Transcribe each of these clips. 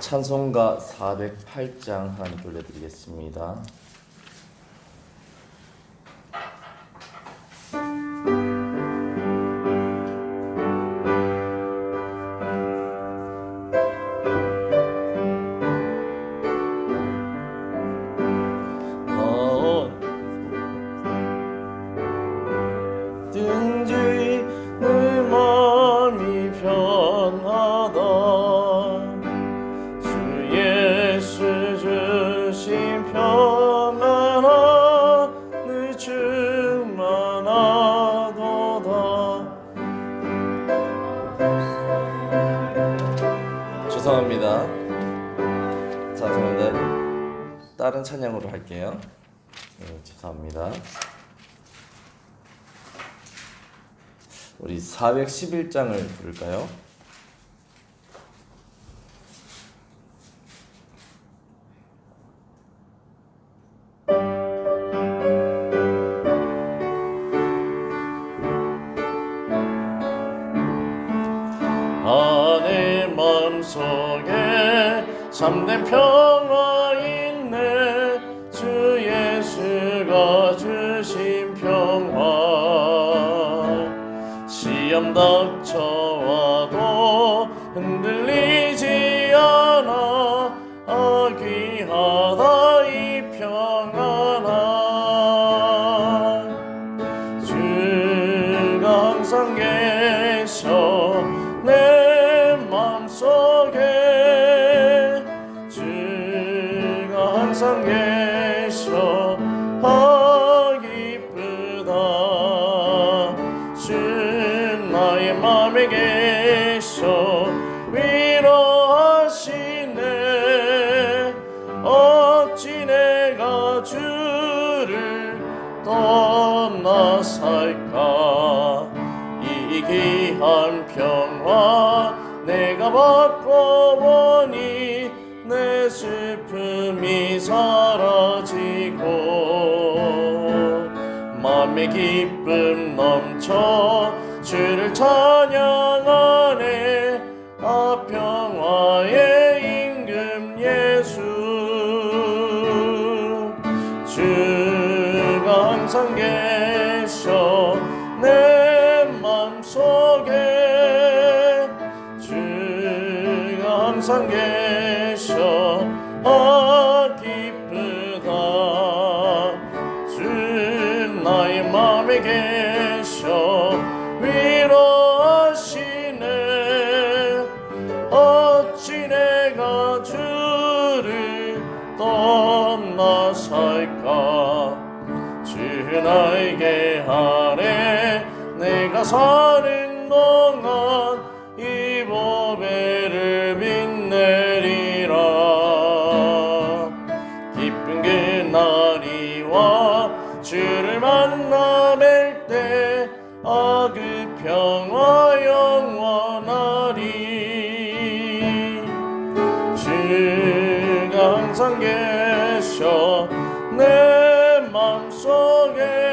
찬송가 408장 하나님께 올려드리겠습니다. 우리 411장을 부를까요? 항 기쁨 넘쳐 주를 찬양하네 아 평화의 임금 예수. 주가 항상 계셔 내 맘속에. 주가 항상 계셔 사는 동안 이 보배를 빛내리라. 기쁜 그날이 와 주를 만나 뵐 때 아그 평화 영원하리. 주가 항상 계셔 내 맘속에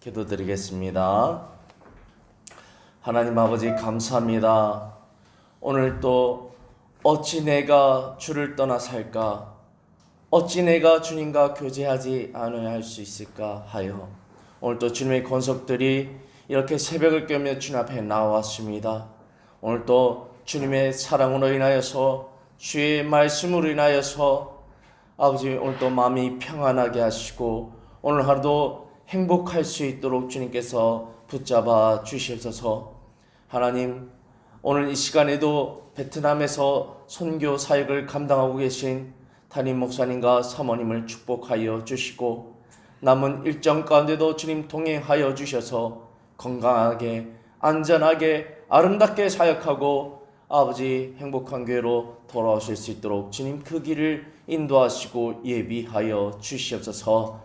기도드리겠습니다. 하나님 아버지 감사합니다. 오늘 또 어찌 내가 주를 떠나 살까 어찌 내가 주님과 교제하지 않아야 할 수 있을까 하여 오늘 또 주님의 권속들이 이렇게 새벽을 깨며 주님 앞에 나왔습니다. 오늘 또 주님의 사랑으로 인하여서 주의 말씀으로 인하여서 아버지 오늘 또 마음이 평안하게 하시고 오늘 하루도 행복할 수 있도록 주님께서 붙잡아 주시옵소서 하나님 오늘 이 시간에도 베트남에서 선교 사역을 감당하고 계신 담임 목사님과 사모님을 축복하여 주시고 남은 일정 가운데도 주님 동행하여 주셔서 건강하게 안전하게 아름답게 사역하고 아버지 행복한 교회로 돌아오실 수 있도록 주님 그 길을 인도하시고 예비하여 주시옵소서.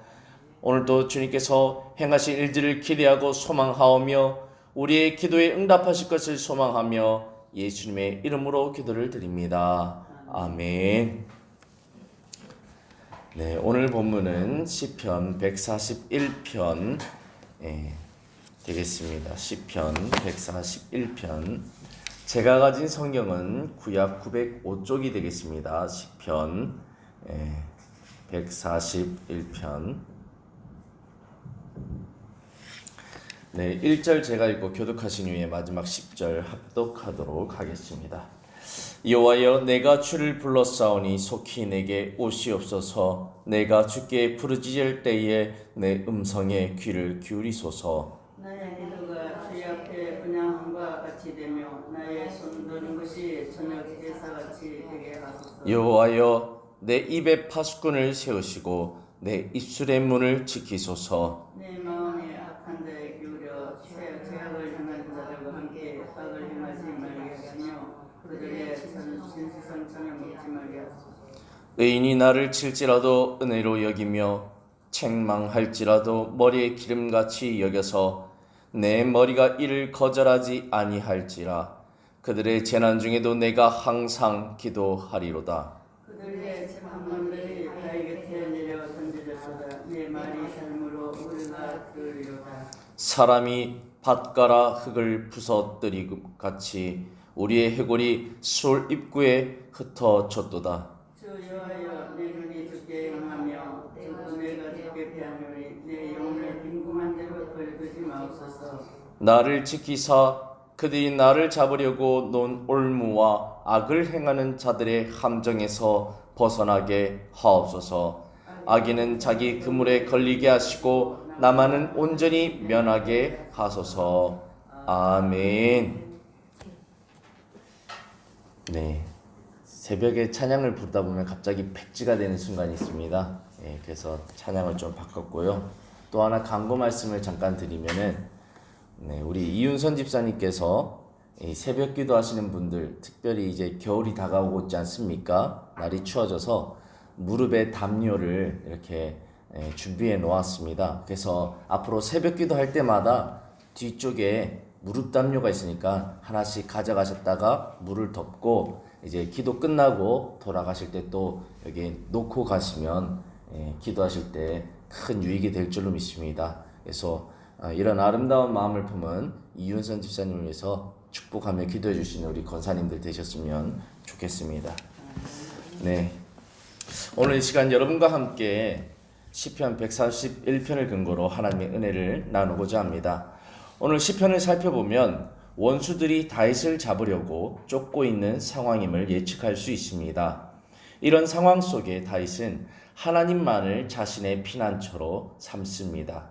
오늘도 주님께서 행하실 일들을 기대하고 소망하오며 우리의 기도에 응답하실 것을 소망하며 예수님의 이름으로 기도를 드립니다. 아멘. 네, 오늘 본문은 시편 141편 예, 되겠습니다. 시편 141편. 제가 가진 성경은 구약 905쪽이 되겠습니다. 시편 예, 141편. 네, 1절 제가 읽고 교독하신 후에 마지막 10절 합독하도록 하겠습니다. 여호와여 내가 주를 불렀사오니 속히 내게 오시옵소서 내가 주께 부르짖을 때에 내 음성에 귀를 기울이소서. 나의 기도가 주의 앞에 분양함과 같이 되며 나의 손 드는 것이 저녁 제사같이 되게 하소서. 여호와여 내 입에 파수꾼을 세우시고 내 입술의 문을 지키소서 내 마음이 악한 데에 기울여 죄, 죄악을 행하는 자들과 함께 악을 행하지 말게 하시며 그들의 전- 진수성찬을 먹지 말게 하소서 의인이 나를 칠지라도 은혜로 여기며 책망할지라도 머리에 기름같이 여겨서 내 머리가 이를 거절하지 아니할지라. 그들의 재난 중에도 내가 항상 기도하리로다. 그들의 재판관들이 나의 곁에 내려 던져졌도다. 내 말이 삶으로 우리가 들으리로다. 사람이 밭가라 흙을 부서뜨리고 같이 우리의 해골이 수월 입구에 흩어졌도다. 주 여호와여 내 눈이 향하며 주 내가 주께 피하노니 내 영혼을 빈궁한 대로 걸두지 마옵소서 나를 지키사 그들이 나를 잡으려고 논 올무와 악을 행하는 자들의 함정에서 벗어나게 하옵소서. 악인은 자기 그물에 걸리게 하시고 나만은 온전히 면하게 하소서. 아멘. 네. 새벽에 찬양을 부르다 보면 갑자기 백지가 되는 순간이 있습니다. 예, 그래서 찬양을 좀 바꿨고요. 또 하나 광고 말씀을 잠깐 드리면은 네, 우리 이윤선 집사님께서 이 새벽 기도하시는 분들 특별히 이제 겨울이 다가오고 있지 않습니까? 날이 추워져서 무릎에 담요를 이렇게 예, 준비해 놓았습니다. 그래서 앞으로 새벽 기도할 때마다 뒤쪽에 무릎 담요가 있으니까 하나씩 가져가셨다가 물을 덮고 이제 기도 끝나고 돌아가실 때 또 여기 놓고 가시면 예, 기도하실 때 큰 유익이 될 줄로 믿습니다. 그래서 아, 이런 아름다운 마음을 품은 이윤선 집사님을 위해서 축복하며 기도해 주시는 우리 권사님들 되셨으면 좋겠습니다. 네. 오늘 이 시간 여러분과 함께 시편 141편을 근거로 하나님의 은혜를 나누고자 합니다. 오늘 시편을 살펴보면 원수들이 다윗을 잡으려고 쫓고 있는 상황임을 예측할 수 있습니다. 이런 상황 속에 다윗은 하나님만을 자신의 피난처로 삼습니다.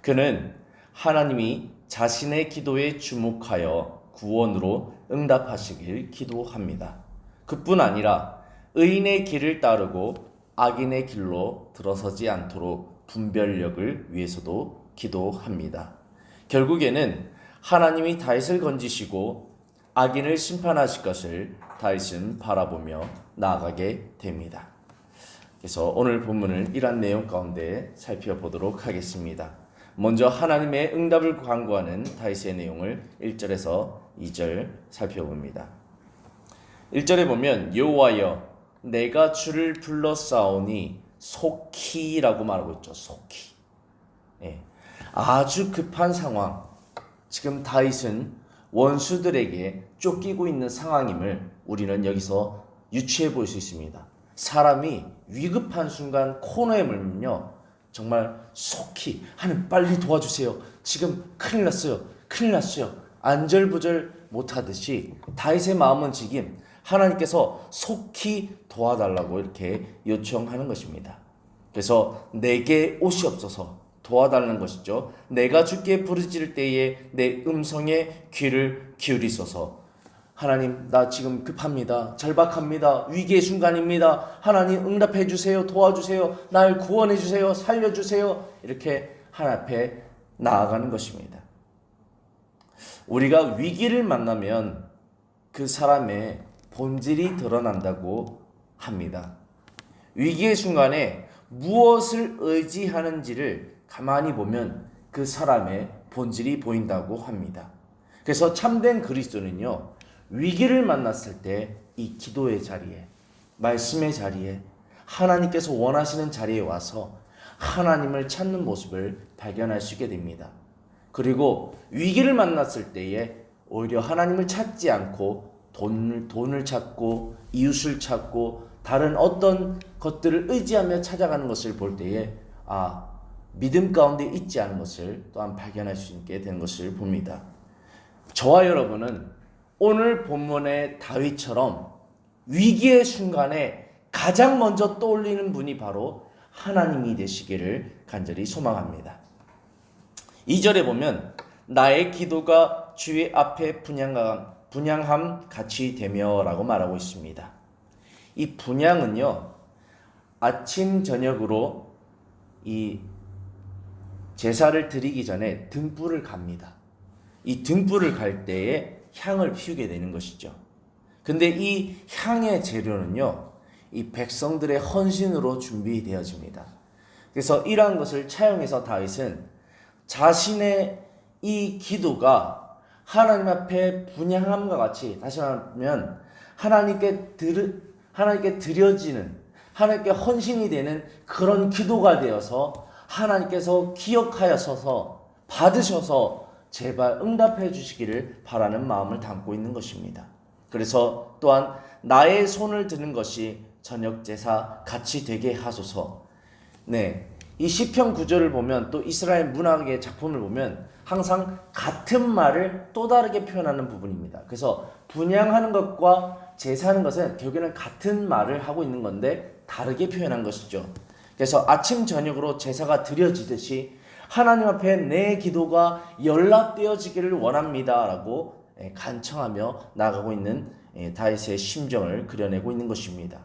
그는 하나님이 자신의 기도에 주목하여 구원으로 응답하시길 기도합니다. 그뿐 아니라 의인의 길을 따르고 악인의 길로 들어서지 않도록 분별력을 위해서도 기도합니다. 결국에는 하나님이 다윗을 건지시고 악인을 심판하실 것을 다윗은 바라보며 나아가게 됩니다. 그래서 오늘 본문을 이러한 내용 가운데 살펴보도록 하겠습니다. 먼저 하나님의 응답을 광고하는 다윗의 내용을 1절에서 2절 살펴봅니다. 1절에 보면 여호와여 내가 주를 불러싸오니 속히라고 말하고 있죠. 속히. 예. 아주 급한 상황. 지금 다윗은 원수들에게 쫓기고 있는 상황임을 우리는 여기서 유추해 볼 수 있습니다. 사람이 위급한 순간 코너에 물면요. 정말 속히 하는 빨리 도와주세요. 지금 큰일 났어요. 큰일 났어요. 안절부절 못하듯이 다윗의 마음은 지금 하나님께서 속히 도와달라고 이렇게 요청하는 것입니다. 그래서 내게 오시옵소서 도와달라는 것이죠. 내가 주께 부르짖을 때에 내 음성에 귀를 기울이소서. 하나님, 나 지금 급합니다. 절박합니다. 위기의 순간입니다. 하나님, 응답해 주세요. 도와주세요. 날 구원해 주세요. 살려 주세요. 이렇게 하나님 앞에 나아가는 것입니다. 우리가 위기를 만나면 그 사람의 본질이 드러난다고 합니다. 위기의 순간에 무엇을 의지하는지를 가만히 보면 그 사람의 본질이 보인다고 합니다. 그래서 참된 그리스도는요, 위기를 만났을 때 이 기도의 자리에, 말씀의 자리에, 하나님께서 원하시는 자리에 와서 하나님을 찾는 모습을 발견할 수 있게 됩니다. 그리고 위기를 만났을 때에 오히려 하나님을 찾지 않고 돈을, 돈을 찾고 이웃을 찾고 다른 어떤 것들을 의지하며 찾아가는 것을 볼 때에 아 믿음 가운데 있지 않은 것을 또한 발견할 수 있게 되는 것을 봅니다. 저와 여러분은 오늘 본문의 다윗처럼 위기의 순간에 가장 먼저 떠올리는 분이 바로 하나님이 되시기를 간절히 소망합니다. 2절에 보면 나의 기도가 주의 앞에 분양함, 분양함 같이 되며라고 말하고 있습니다. 이 분양은요 아침 저녁으로 이 제사를 드리기 전에 등불을 갑니다. 이 등불을 갈 때에 향을 피우게 되는 것이죠. 근데 이 향의 재료는요, 이 백성들의 헌신으로 준비되어집니다. 그래서 이러한 것을 차용해서 다윗은 자신의 이 기도가 하나님 앞에 분양함과 같이 다시 말하면 하나님께 들 하나님께 드려지는 하나님께 헌신이 되는 그런 기도가 되어서 하나님께서 기억하여서 받으셔서 제발 응답해 주시기를 바라는 마음을 담고 있는 것입니다. 그래서 또한 나의 손을 드는 것이 저녁 제사 같이 되게 하소서. 네. 이 시편 구절을 보면 또 이스라엘 문학의 작품을 보면 항상 같은 말을 또 다르게 표현하는 부분입니다. 그래서 분양하는 것과 제사하는 것은 결국에는 같은 말을 하고 있는 건데 다르게 표현한 것이죠. 그래서 아침 저녁으로 제사가 드려지듯이 하나님 앞에 내 기도가 연락되어지기를 원합니다라고 예, 간청하며 나가고 있는 예, 다윗의 심정을 그려내고 있는 것입니다.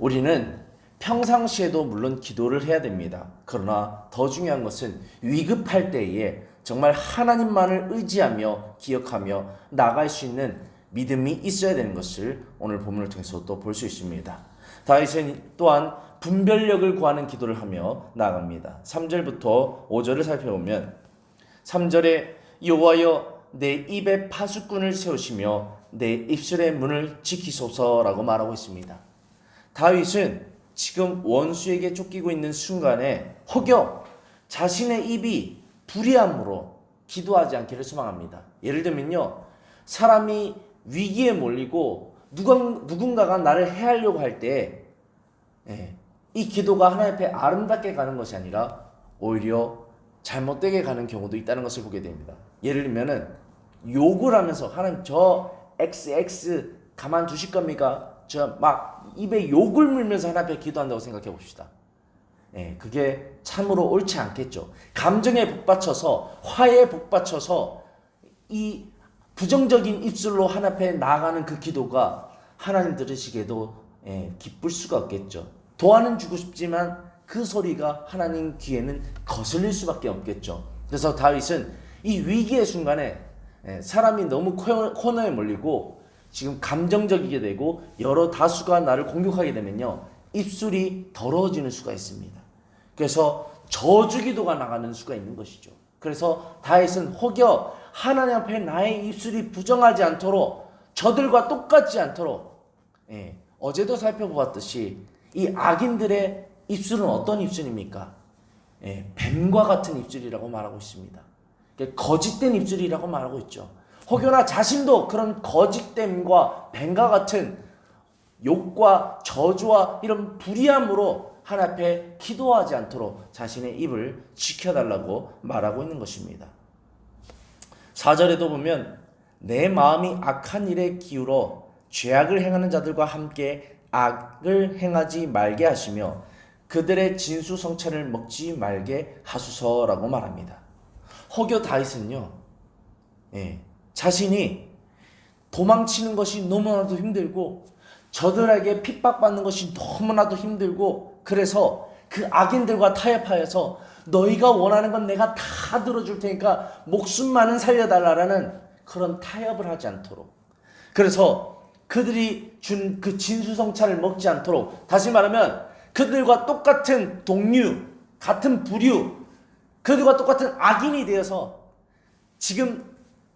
우리는 평상시에도 물론 기도를 해야 됩니다. 그러나 더 중요한 것은 위급할 때에 정말 하나님만을 의지하며 기억하며 나갈 수 있는 믿음이 있어야 되는 것을 오늘 본문을 통해서 또 볼 수 있습니다. 다윗은 또한 분별력을 구하는 기도를 하며 나갑니다. 3절부터 5절을 살펴보면 3절에 여호와여 내 입에 파수꾼을 세우시며 내 입술의 문을 지키소서라고 말하고 있습니다. 다윗은 지금 원수에게 쫓기고 있는 순간에 혹여 자신의 입이 불의함으로 기도하지 않기를 소망합니다. 예를 들면요. 사람이 위기에 몰리고 누군가가 나를 해하려고 할 때, 예, 이 기도가 하나님 앞에 아름답게 가는 것이 아니라 오히려 잘못되게 가는 경우도 있다는 것을 보게 됩니다. 예를 들면은 욕을 하면서 하나님 저 XX 가만 두실 겁니까? 저 막 입에 욕을 물면서 하나님 앞에 기도한다고 생각해 봅시다. 예, 그게 참으로 옳지 않겠죠. 감정에 복받쳐서 화에 복받쳐서 이 부정적인 입술로 하나님 앞에 나아가는 그 기도가 하나님 들으시기에도 예, 기쁠 수가 없겠죠. 도와는 주고 싶지만 그 소리가 하나님 귀에는 거슬릴 수밖에 없겠죠. 그래서 다윗은 이 위기의 순간에 예, 사람이 너무 코너- 코너에 몰리고 지금 감정적이게 되고 여러 다수가 나를 공격하게 되면요 입술이 더러워지는 수가 있습니다. 그래서 저주기도가 나가는 수가 있는 것이죠. 그래서 다윗은 혹여 하나님 앞에 나의 입술이 부정하지 않도록 저들과 똑같지 않도록 예, 어제도 살펴보았듯이 이 악인들의 입술은 어떤 입술입니까? 예, 뱀과 같은 입술이라고 말하고 있습니다. 거짓된 입술이라고 말하고 있죠. 혹여나 자신도 그런 거짓됨과 뱀과 같은 욕과 저주와 이런 불의함으로 하나님 앞에 기도하지 않도록 자신의 입을 지켜달라고 말하고 있는 것입니다. 4절에도 보면 내 마음이 악한 일에 기울어 죄악을 행하는 자들과 함께 악을 행하지 말게 하시며 그들의 진수성찬을 먹지 말게 하소서라고 말합니다. 혹여 다윗은요, 예, 자신이 도망치는 것이 너무나도 힘들고 저들에게 핍박받는 것이 너무나도 힘들고 그래서 그 악인들과 타협하여서 너희가 원하는 건 내가 다 들어줄 테니까 목숨만은 살려달라라는 그런 타협을 하지 않도록 그래서 그들이 준 그 진수성찬을 먹지 않도록 다시 말하면 그들과 똑같은 동류, 같은 부류, 그들과 똑같은 악인이 되어서 지금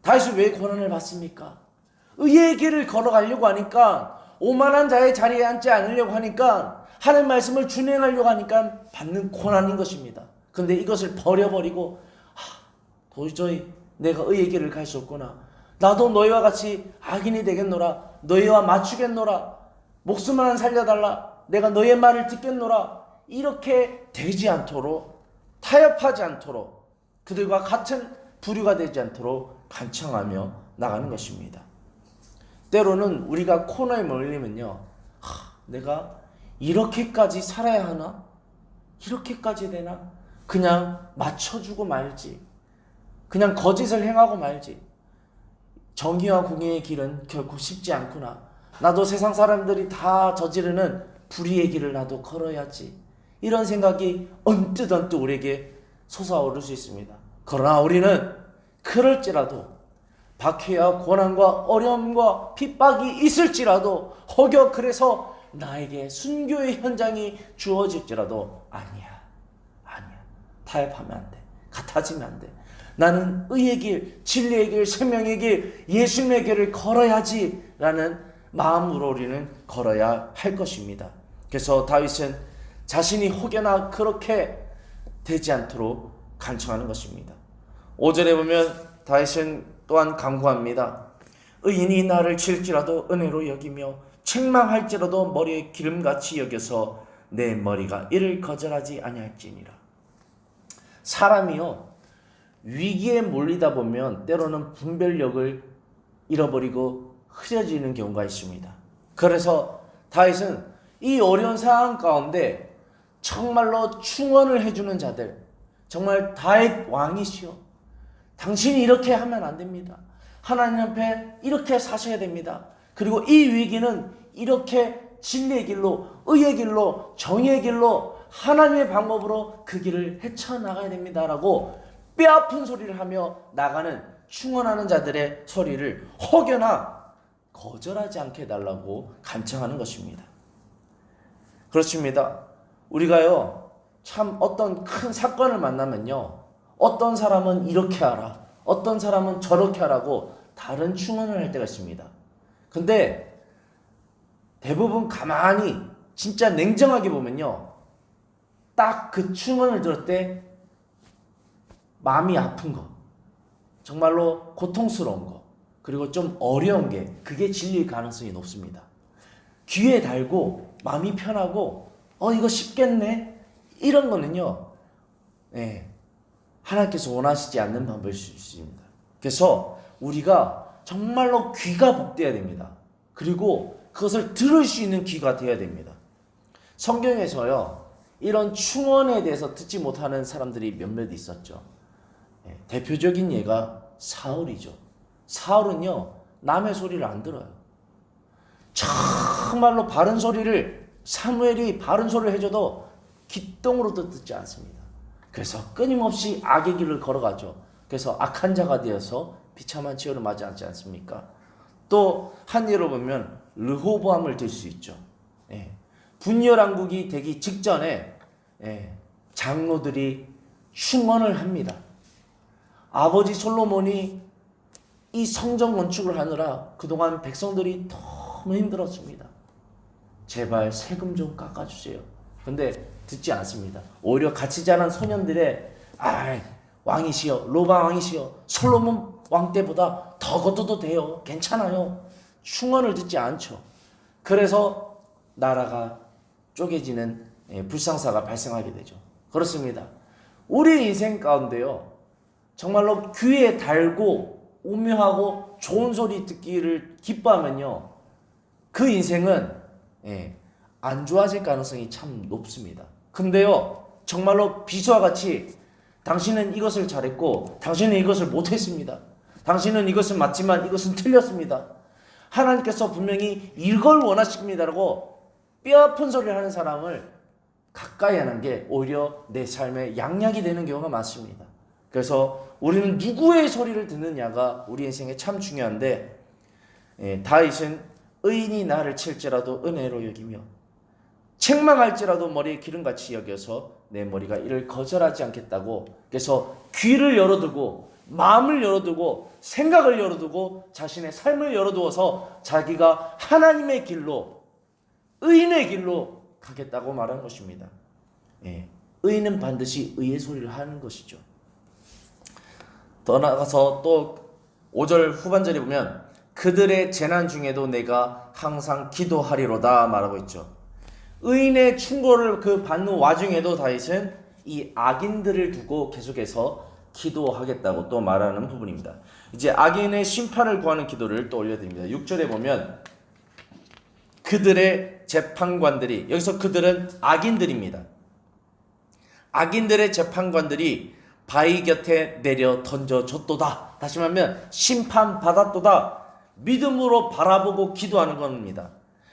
다윗이 왜 고난을 받습니까? 의의 길을 걸어가려고 하니까 오만한 자의 자리에 앉지 않으려고 하니까 하나님 말씀을 준행하려고 하니까 받는 고난인 것입니다. 근데 이것을 버려버리고 하, 도저히 내가 의의 길을 갈 수 없구나. 나도 너희와 같이 악인이 되겠노라. 너희와 맞추겠노라. 목숨만 살려달라. 내가 너희의 말을 듣겠노라. 이렇게 되지 않도록 타협하지 않도록 그들과 같은 부류가 되지 않도록 간청하며 나가는 것입니다. 때로는 우리가 코너에 몰리면요. 하, 내가 이렇게까지 살아야 하나? 이렇게까지 되나? 그냥 맞춰주고 말지. 그냥 거짓을 행하고 말지. 정의와 공의의 길은 결코 쉽지 않구나. 나도 세상 사람들이 다 저지르는 불의의 길을 나도 걸어야지. 이런 생각이 언뜻 언뜻 우리에게 솟아오를 수 있습니다. 그러나 우리는 그럴지라도 박해와 고난과 어려움과 핍박이 있을지라도 혹여 그래서 나에게 순교의 현장이 주어질지라도 아니야 아니야 타협하면 안 돼 같아지면 안 돼 나는 의의 길 진리의 길 생명의 길 예수님의 길을 걸어야지 라는 마음으로 우리는 걸어야 할 것입니다 그래서 다윗은 자신이 혹여나 그렇게 되지 않도록 간청하는 것입니다 5절에 보면 다윗은 또한 강구합니다. 의인이 나를 칠지라도 은혜로 여기며 책망할지라도 머리에 기름같이 여겨서 내 머리가 이를 거절하지 아니할지니라. 사람이요 위기에 몰리다 보면 때로는 분별력을 잃어버리고 흐려지는 경우가 있습니다. 그래서 다윗은 이 어려운 상황 가운데 정말로 충원을 해주는 자들, 정말 다윗 왕이시여 당신이 이렇게 하면 안 됩니다. 하나님 앞에 이렇게 사셔야 됩니다. 그리고 이 위기는 이렇게 진리의 길로, 의의 길로, 정의의 길로, 하나님의 방법으로 그 길을 헤쳐나가야 됩니다라고 뼈아픈 소리를 하며 나가는 충원하는 자들의 소리를 혹여나 거절하지 않게 해달라고 간청하는 것입니다. 그렇습니다. 우리가요, 참 어떤 큰 사건을 만나면요, 어떤 사람은 이렇게 하라, 어떤 사람은 저렇게 하라고 다른 충원을 할 때가 있습니다. 근데 대부분 가만히 진짜 냉정하게 보면요. 딱 그 충원을 들을 때 마음이 아픈 거, 정말로 고통스러운 거, 그리고 좀 어려운 게 그게 진리일 가능성이 높습니다. 귀에 달고 마음이 편하고 어 이거 쉽겠네 이런 거는요. 예. 하나님께서 원하시지 않는 방법일 수 있습니다. 그래서 우리가 정말로 귀가 복되어야 됩니다. 그리고 그것을 들을 수 있는 귀가 되어야 됩니다. 성경에서요, 이런 충원에 대해서 듣지 못하는 사람들이 몇몇 있었죠. 예, 대표적인 예가 사울이죠. 사울은요, 남의 소리를 안 들어요. 정말로 바른 소리를, 사무엘이 바른 소리를 해줘도 기똥으로도 듣지 않습니다. 그래서 끊임없이 악의 길을 걸어가죠. 그래서 악한 자가 되어서 비참한 맞지 않지 않습니까? 또 한 예로 보면 르호보암을 들 수 있죠. 예. 분열왕국이 되기 직전에 예. 장로들이 충원을 합니다. 아버지 솔로몬이 이 성전 건축을 하느라 그동안 백성들이 너무 힘들었습니다. 제발 세금 좀 깎아주세요. 근데 듣지 않습니다. 오히려 같이 자란 소년들의 아 왕이시여 로바 왕이시여 솔로몬 왕 때보다 더 걷어도 돼요. 괜찮아요. 충원을 듣지 않죠. 그래서 나라가 쪼개지는 예, 불상사가 발생하게 되죠. 그렇습니다. 우리 인생 가운데요. 정말로 귀에 달고 오묘하고 좋은 소리 듣기를 기뻐하면요. 그 인생은 예, 안 좋아질 가능성이 참 높습니다. 근데요, 정말로 비수와 같이 당신은 이것을 잘했고, 당신은 이것을 못했습니다. 당신은 이것은 맞지만 이것은 틀렸습니다. 하나님께서 분명히 이걸 원하십니다라고 뼈아픈 소리를 하는 사람을 가까이 하는 게 오히려 내 삶의 양약이 되는 경우가 많습니다. 그래서 우리는 누구의 소리를 듣느냐가 우리 인생에 참 중요한데, 예, 다윗은 의인이 나를 칠지라도 은혜로 여기며 책망할지라도 머리에 기름같이 여겨서 내 머리가 이를 거절하지 않겠다고 그래서 귀를 열어두고 마음을 열어두고 생각을 열어두고 자신의 삶을 열어두어서 자기가 하나님의 길로 의인의 길로 가겠다고 말한 것입니다. 예, 의인은 반드시 의의 소리를 하는 것이죠. 더 나아가서 또 5절 후반절에 보면 그들의 재난 중에도 내가 항상 기도하리로다 말하고 있죠. 의인의 충고를 그 받는 와중에도 다윗은 이 악인들을 두고 계속해서 기도하겠다고 또 말하는 부분입니다. 이제 악인의 심판을 구하는 기도를 또 올려드립니다. 6절에 보면 그들의 재판관들이 여기서 그들은 악인들입니다. 악인들의 재판관들이 바위 곁에 내려 던져줬도다. 다시 말하면 심판받았도다. 믿음으로 바라보고 기도하는 겁니다.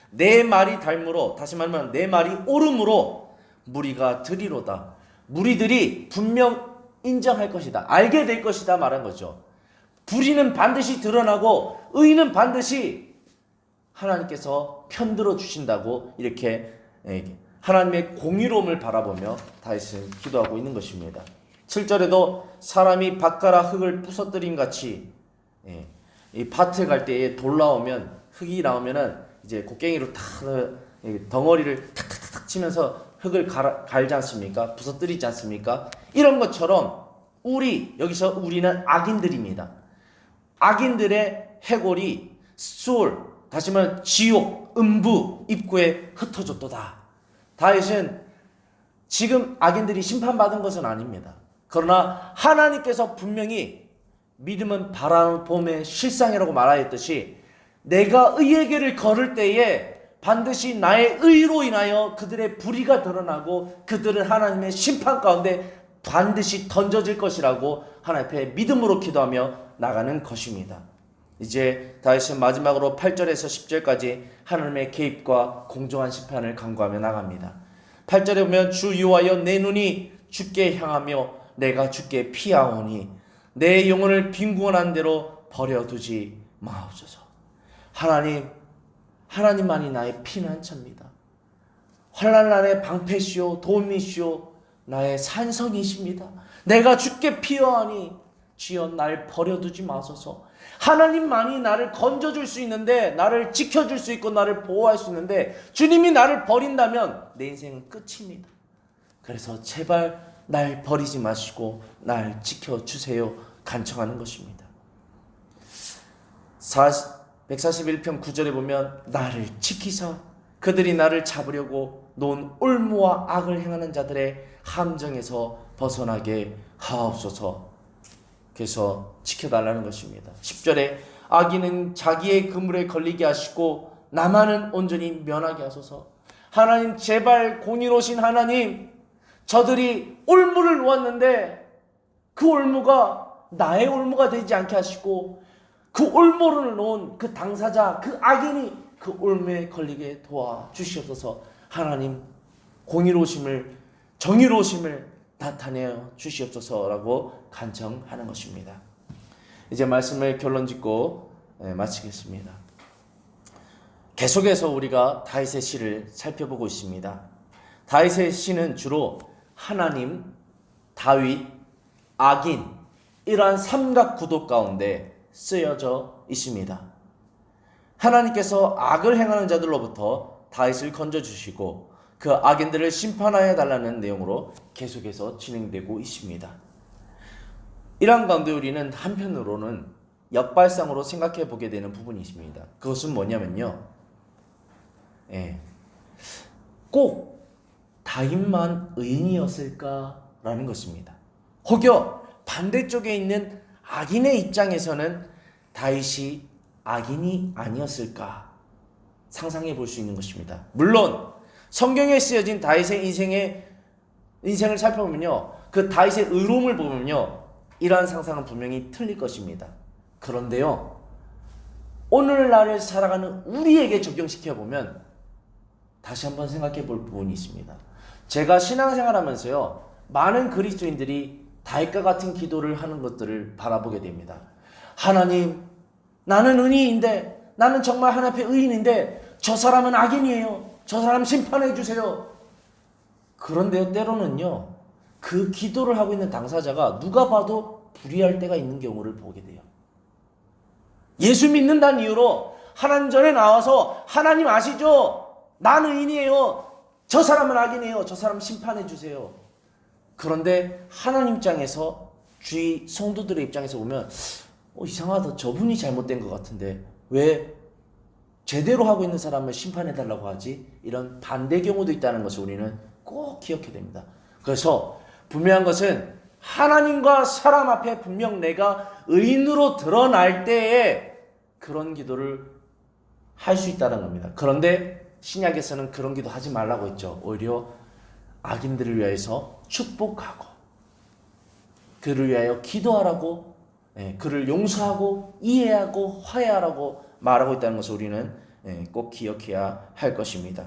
내 말이 닮으로 다시 말하면 내 말이 옳음으로 무리가 들이로다. 무리들이 분명 인정할 것이다. 알게 될 것이다 말한 거죠. 불의는 반드시 드러나고 의는 반드시 하나님께서 편들어 주신다고 이렇게 예, 하나님의 공의로움을 바라보며 다윗은 기도하고 있는 것입니다. 7절에도 사람이 밭가라 흙을 부서뜨림 같이 예, 이 밭에 갈 때에 돌 나오면 흙이 나오면은 이제 곡괭이로 탁 예, 덩어리를 탁탁탁 치면서 흙을 갈아, 갈지 않습니까? 부서뜨리지 않습니까? 이런 것처럼 우리 여기서 우리는 악인들입니다. 악인들의 해골이 수월 다시 말하면 지옥 음부 입구에 흩어졌도다. 다윗은 지금 악인들이 심판받은 것은 아닙니다. 그러나 하나님께서 분명히 믿음은 바람 봄의 실상이라고 말하였듯이 내가 의의 길을 걸을 때에 반드시 나의 의로 인하여 그들의 불의가 드러나고 그들은 하나님의 심판 가운데 반드시 던져질 것이라고 하나님 앞에 믿음으로 기도하며 나가는 것입니다. 이제 다윗은 마지막으로 8절에서 10절까지 하나님의 개입과 공정한 심판을 강구하며 나갑니다. 8절에 보면 주 여호와여 내 눈이 주께 향하며 내가 주께 피하오니 내 영혼을 빈곤한 대로 버려두지 마옵소서. 하나님 하나님만이 나의 피난처입니다. 환난 날의 방패시오 도움이시오 나의 산성이십니다. 내가 주께 피하오니 주여 날 버려두지 마소서. 하나님만이 나를 건져줄 수 있는데 나를 지켜줄 수 있고 나를 보호할 수 있는데 주님이 나를 버린다면 내 인생은 끝입니다. 그래서 제발 날 버리지 마시고 날 지켜주세요. 간청하는 것입니다. 141편 9절에 보면 나를 지키사 그들이 나를 잡으려고 놓은 올무와 악을 행하는 자들의 함정에서 벗어나게 하옵소서. 그래서 지켜달라는 것입니다. 10절에 악인은 자기의 그물에 걸리게 하시고 나만은 온전히 면하게 하소서. 하나님 제발 공의로신 하나님 저들이 올무를 놓았는데 그 올무가 나의 올무가 되지 않게 하시고 그 올무를 놓은 그 당사자 그 악인이 그 올무에 걸리게 도와 주시옵소서. 하나님 공의로심을 정의로심을 나타내어 주시옵소서라고 간청하는 것입니다. 이제 말씀을 결론 짓고 예, 마치겠습니다. 계속해서 우리가 다윗의 시를 살펴보고 있습니다. 다윗의 시는 주로 하나님, 다윗, 악인 이러한 삼각 구도 가운데 쓰여져 있습니다. 하나님께서 악을 행하는 자들로부터 다윗을 건져 주시고 그 악인들을 심판하여 달라는 내용으로 계속해서 진행되고 있습니다. 이러한 가운데 우리는 한편으로는 역발상으로 생각해 보게 되는 부분이 있습니다. 그것은 뭐냐면요. 예. 꼭 다윗만 의인이었을까라는 것입니다. 혹여 반대쪽에 있는 악인의 입장에서는 다윗이 악인이 아니었을까 상상해 볼 수 있는 것입니다. 물론 성경에 쓰여진 다윗의 인생의 인생을 살펴보면요. 그 다윗의 의로움을 보면요. 이러한 상상은 분명히 틀릴 것입니다. 그런데요. 오늘날을 살아가는 우리에게 적용시켜 보면 다시 한번 생각해 볼 부분이 있습니다. 제가 신앙생활 하면서요. 많은 그리스도인들이 다윗과 같은 기도를 하는 것들을 바라보게 됩니다. 하나님, 나는 은희인데 나는 정말 하나님 앞에 의인인데 저 사람은 악인이에요. 저 사람 심판해 주세요. 그런데요, 때로는요, 그 기도를 하고 있는 당사자가 누가 봐도 불의할 때가 있는 경우를 보게 돼요. 예수 믿는다는 이유로 하나님 전에 나와서 하나님 아시죠? 나는 의인이에요. 저 사람은 악인이에요. 저 사람 심판해 주세요. 그런데 하나님 입장에서 주위 성도들의 입장에서 보면 어, 이상하다. 저분이 잘못된 것 같은데 왜 제대로 하고 있는 사람을 심판해 달라고 하지? 이런 반대 경우도 있다는 것을 우리는 꼭 기억해야 됩니다. 그래서 분명한 것은 하나님과 사람 앞에 분명 내가 의인으로 드러날 때에 그런 기도를 할 수 있다는 겁니다. 그런데 신약에서는 그런 기도 하지 말라고 했죠. 오히려 악인들을 위해서 축복하고 그를 위하여 기도하라고 예, 그를 용서하고 이해하고 화해하라고 말하고 있다는 것을 우리는 예, 꼭 기억해야 할 것입니다.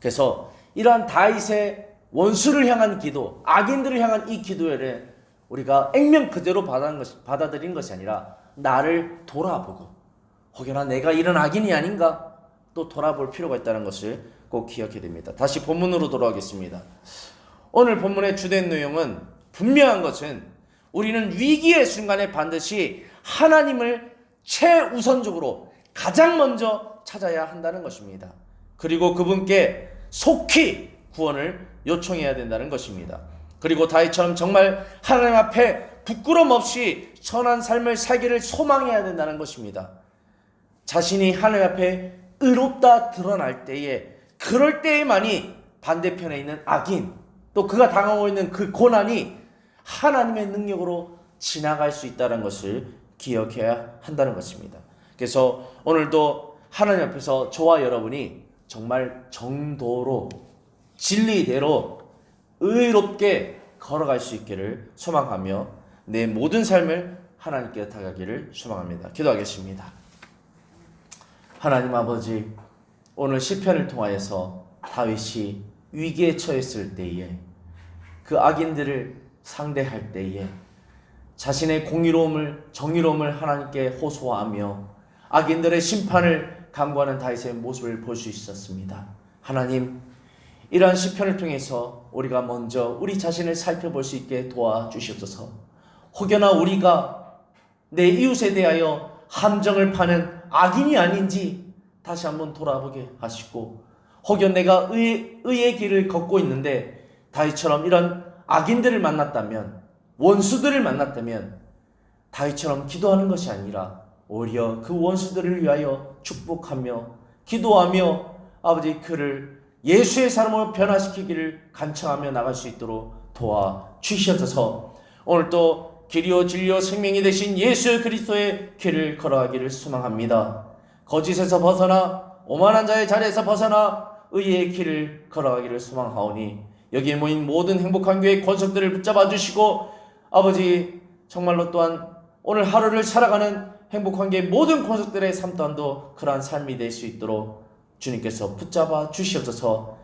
그래서 이러한 다윗의 원수를 향한 기도, 악인들을 향한 이 기도를 우리가 액면 그대로 받아들인 것이, 받아들인 것이 아니라 나를 돌아보고 혹여나 내가 이런 악인이 아닌가 또 돌아볼 필요가 있다는 것을 꼭 기억해야 됩니다. 다시 본문으로 돌아가겠습니다. 오늘 본문의 주된 내용은 분명한 것은 우리는 위기의 순간에 반드시 하나님을 최우선적으로 가장 먼저 찾아야 한다는 것입니다. 그리고 그분께 속히 구원을 요청해야 된다는 것입니다. 그리고 다윗처럼 정말 하나님 앞에 부끄럼 없이 선한 삶을 살기를 소망해야 된다는 것입니다. 자신이 하나님 앞에 의롭다 드러날 때에 그럴 때에만이 반대편에 있는 악인 또 그가 당하고 있는 그 고난이 하나님의 능력으로 지나갈 수 있다는 것을 기억해야 한다는 것입니다. 그래서 오늘도 하나님 앞에서 저와 여러분이 정말 정도로 진리대로 의롭게 걸어갈 수 있기를 소망하며 내 모든 삶을 하나님께 다가기를 소망합니다. 기도하겠습니다. 하나님 아버지 오늘 시편을 통하여서 다윗이 위기에 처했을 때에 그 악인들을 상대할 때에 자신의 공의로움을 정의로움을 하나님께 호소하며 악인들의 심판을 강구하는 다윗의 모습을 볼 수 있었습니다. 하나님 이러한 시편을 통해서 우리가 먼저 우리 자신을 살펴볼 수 있게 도와주시옵소서. 혹여나 우리가 내 이웃에 대하여 함정을 파는 악인이 아닌지 다시 한번 돌아보게 하시고 혹여 내가 의, 의의 길을 걷고 있는데 다윗처럼 이런 악인들을 만났다면 원수들을 만났다면 다윗처럼 기도하는 것이 아니라 오히려 그 원수들을 위하여 축복하며 기도하며 아버지 그를 예수의 사람으로 변화시키기를 간청하며 나갈 수 있도록 도와 주시옵소서. 오늘 또 길이요 진리요 생명이 되신 예수 그리스도의 길을 걸어가기를 소망합니다. 거짓에서 벗어나 오만한 자의 자리에서 벗어나 의의 길을 걸어가기를 소망하오니 여기에 모인 모든 행복한 교회 권속들을 붙잡아 주시고 아버지 정말로 또한 오늘 하루를 살아가는 행복한 교회 모든 권속들의 삶 또한도 그러한 삶이 될 수 있도록 주님께서 붙잡아 주시옵소서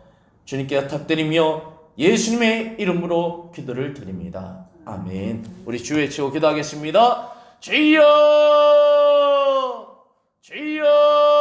주님께 부탁드리며 예수님의 이름으로 기도를 드립니다. 아멘. 우리 주의 치고 기도하겠습니다. 주여! 주여!